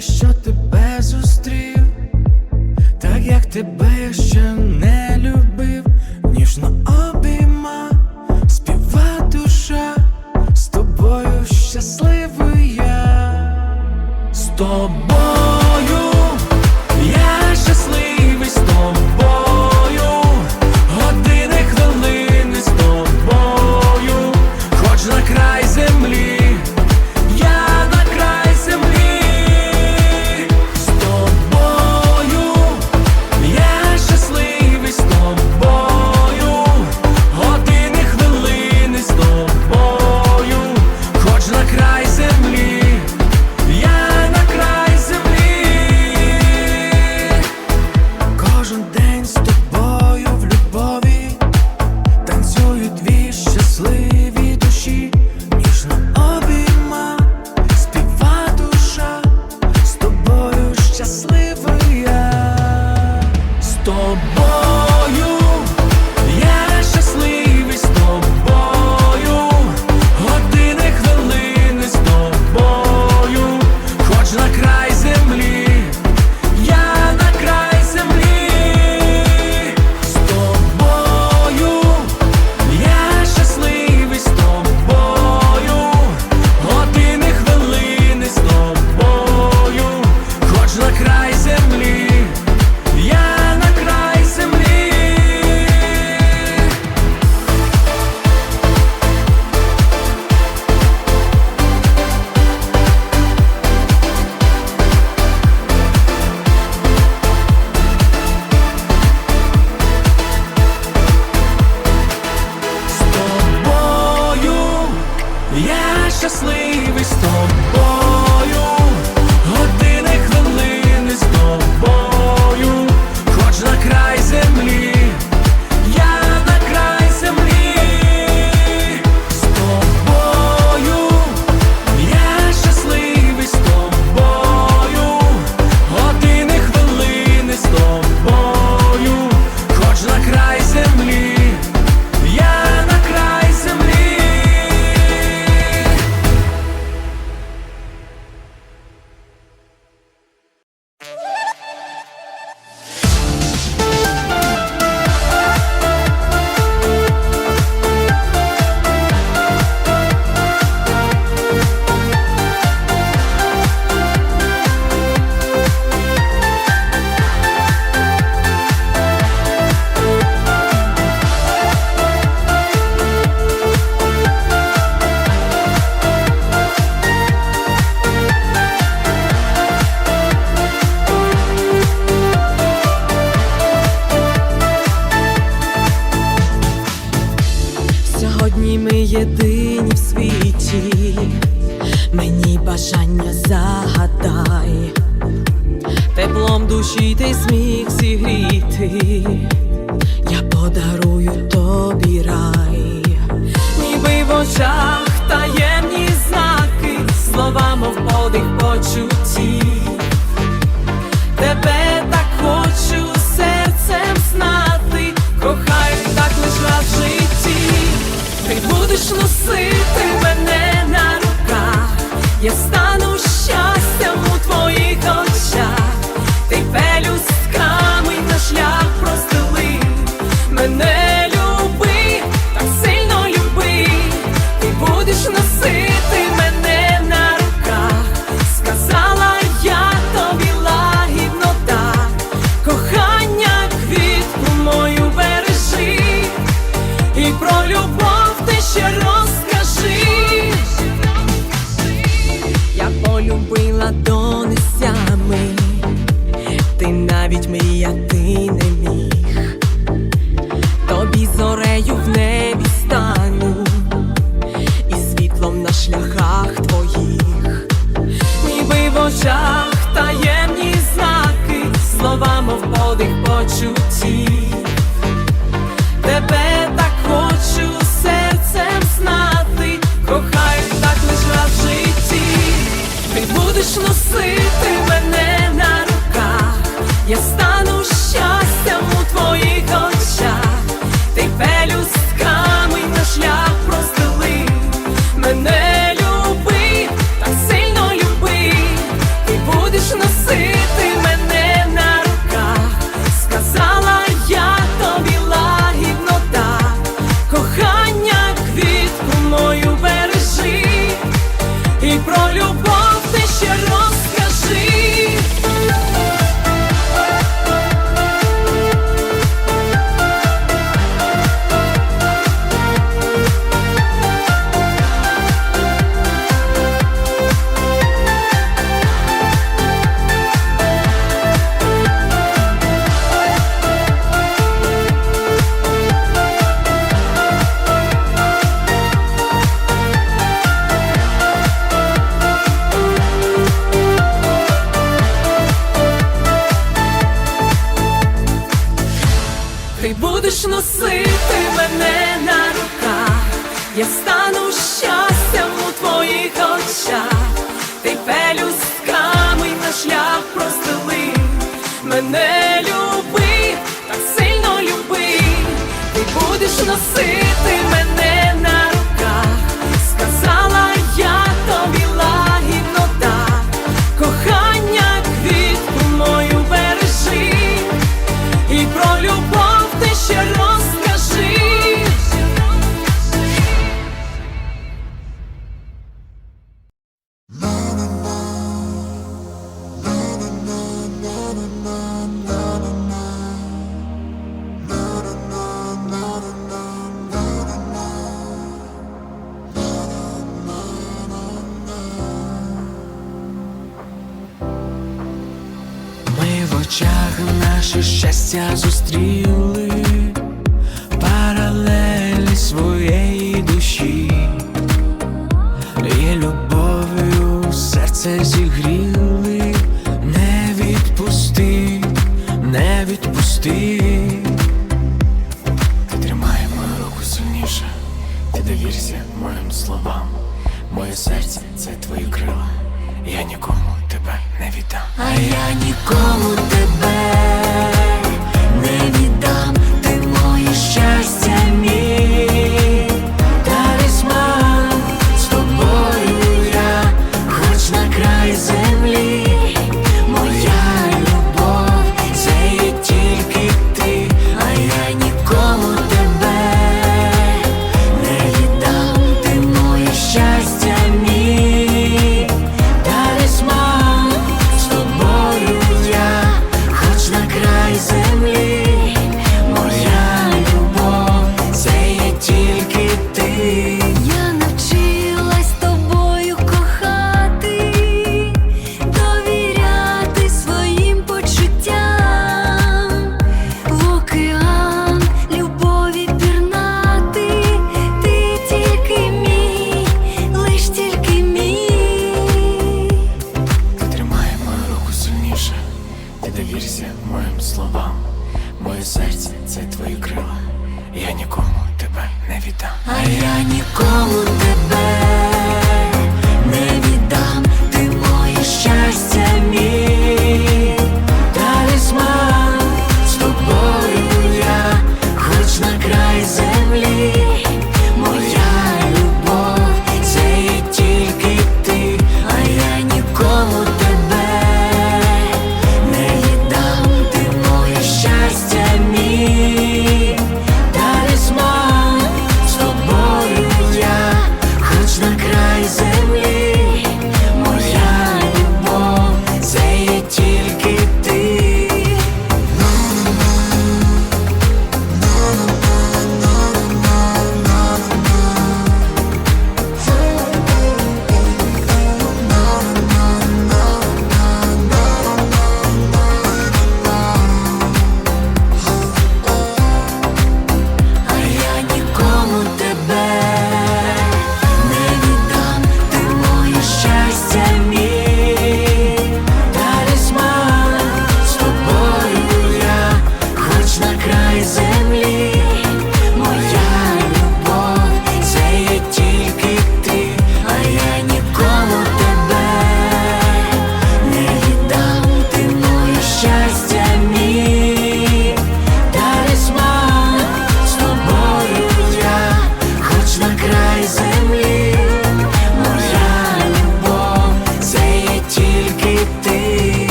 shut єдині, ми єдині в світі, мені бажання загадай, теплом душі ти смій. City. Наше щастя зустріли паралелі своєї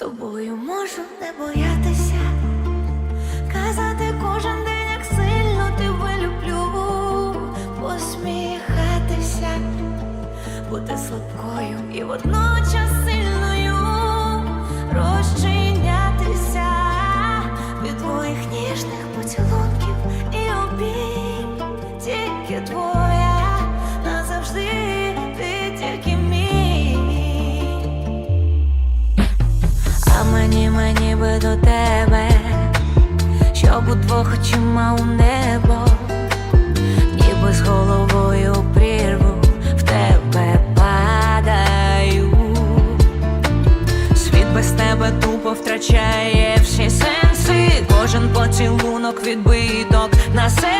тобою можу не боятися, казати кожен день, як сильно тебе люблю, посміхатися, бути слабкою і водночас. тебе до тебе, щоб удвох очима у небо, ніби з головою прірву в тебе падаю, світ без тебе тупо втрачає всі сенси, кожен поцілунок відбиток на себе.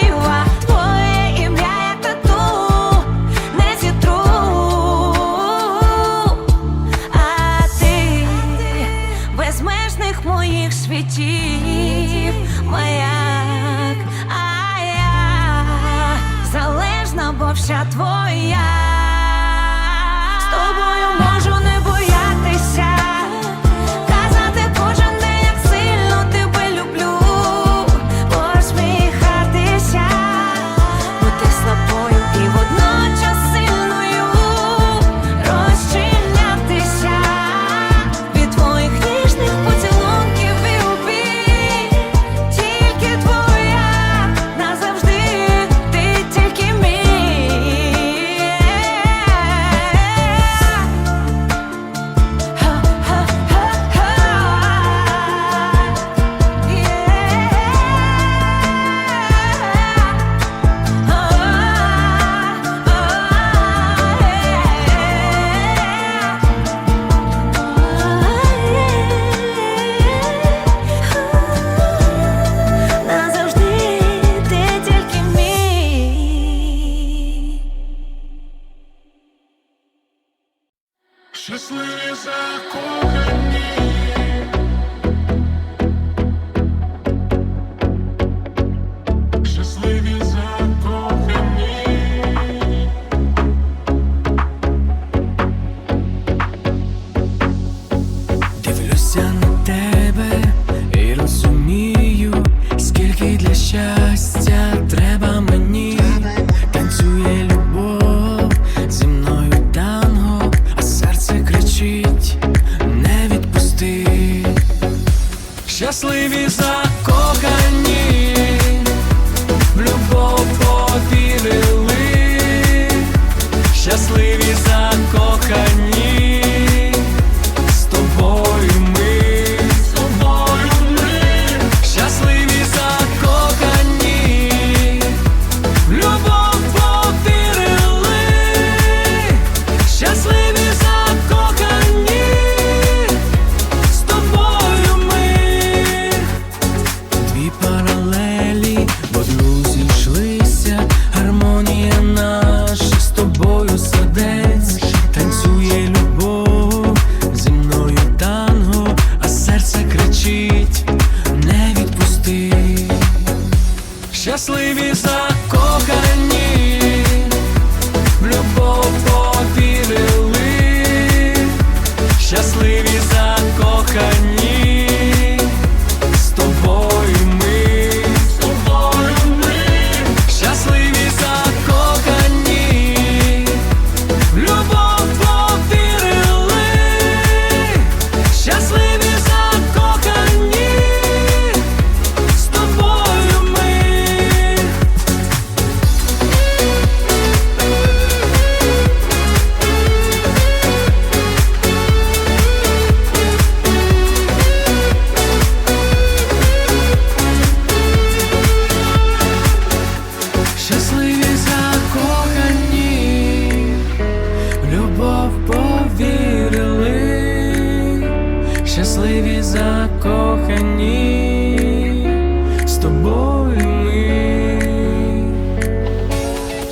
душа твоя.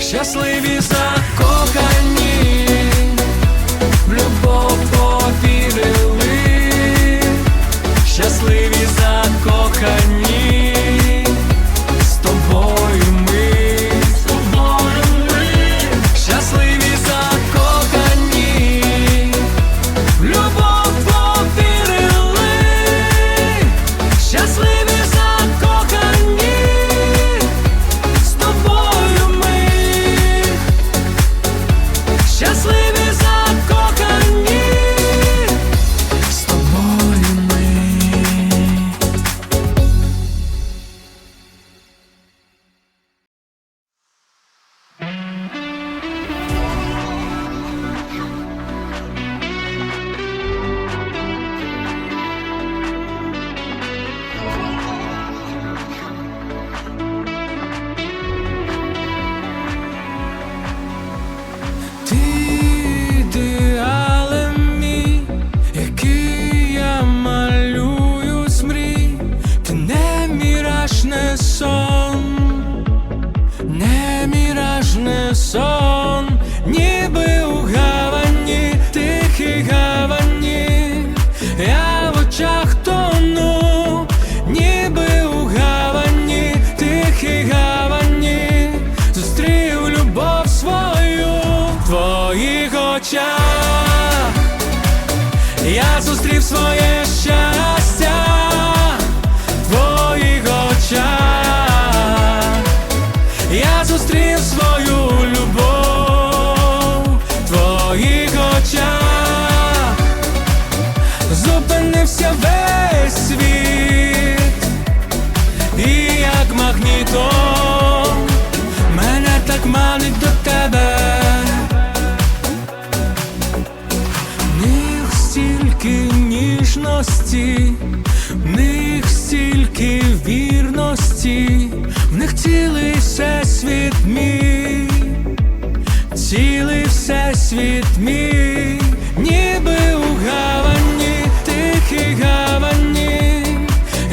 щасливі закохані. житті, в них цілий всесвіт мій, цілий всесвіт мій, ніби у гавані, тихій гавані,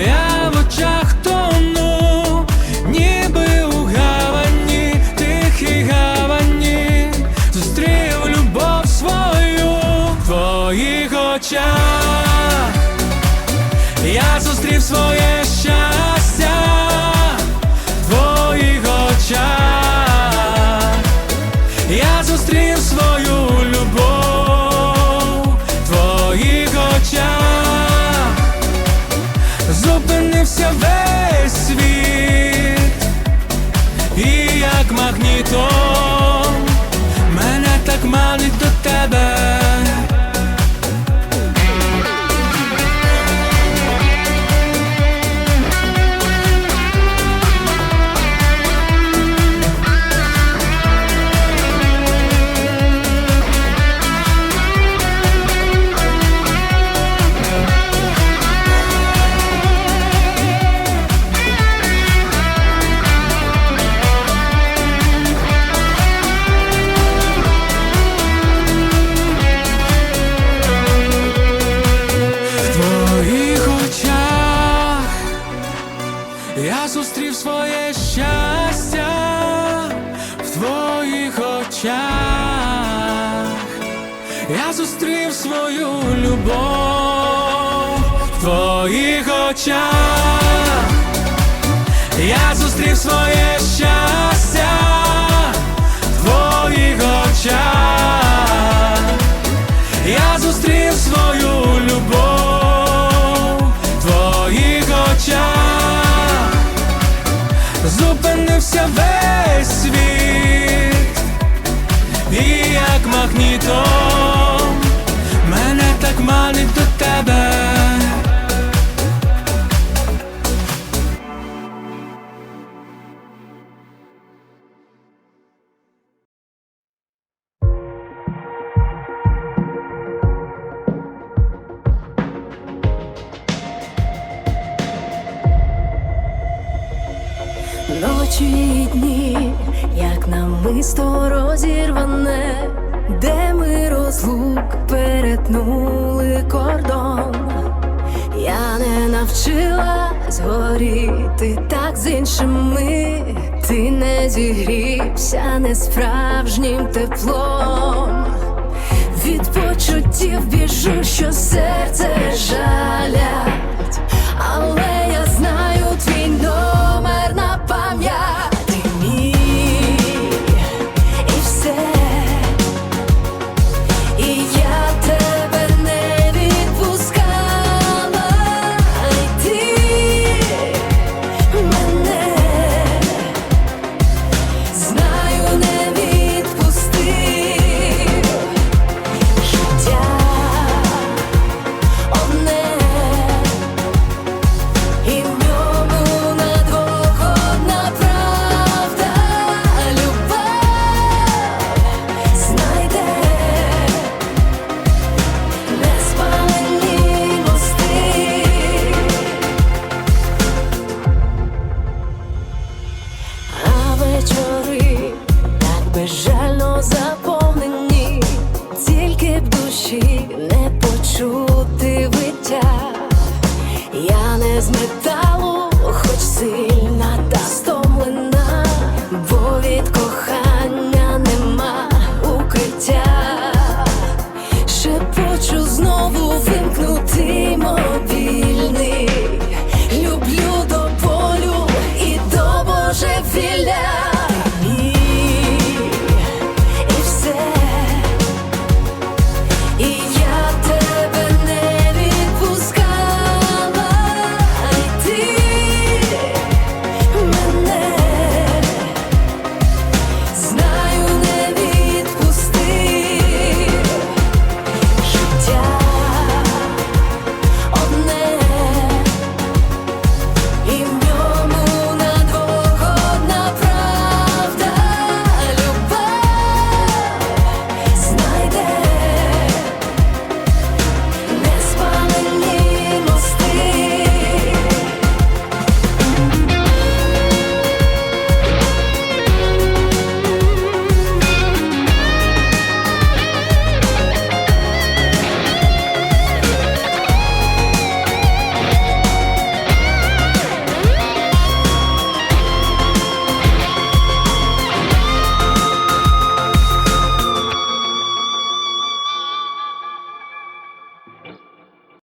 я в очах тону, ніби у гавані, тихій гавані, зустрів любов свою в твоїх очах. Я зустрів своє. перетнули кордон, я не навчила згоріти так з іншими, ти не зігрівся не справжнім теплом, від почуттів біжу, що все.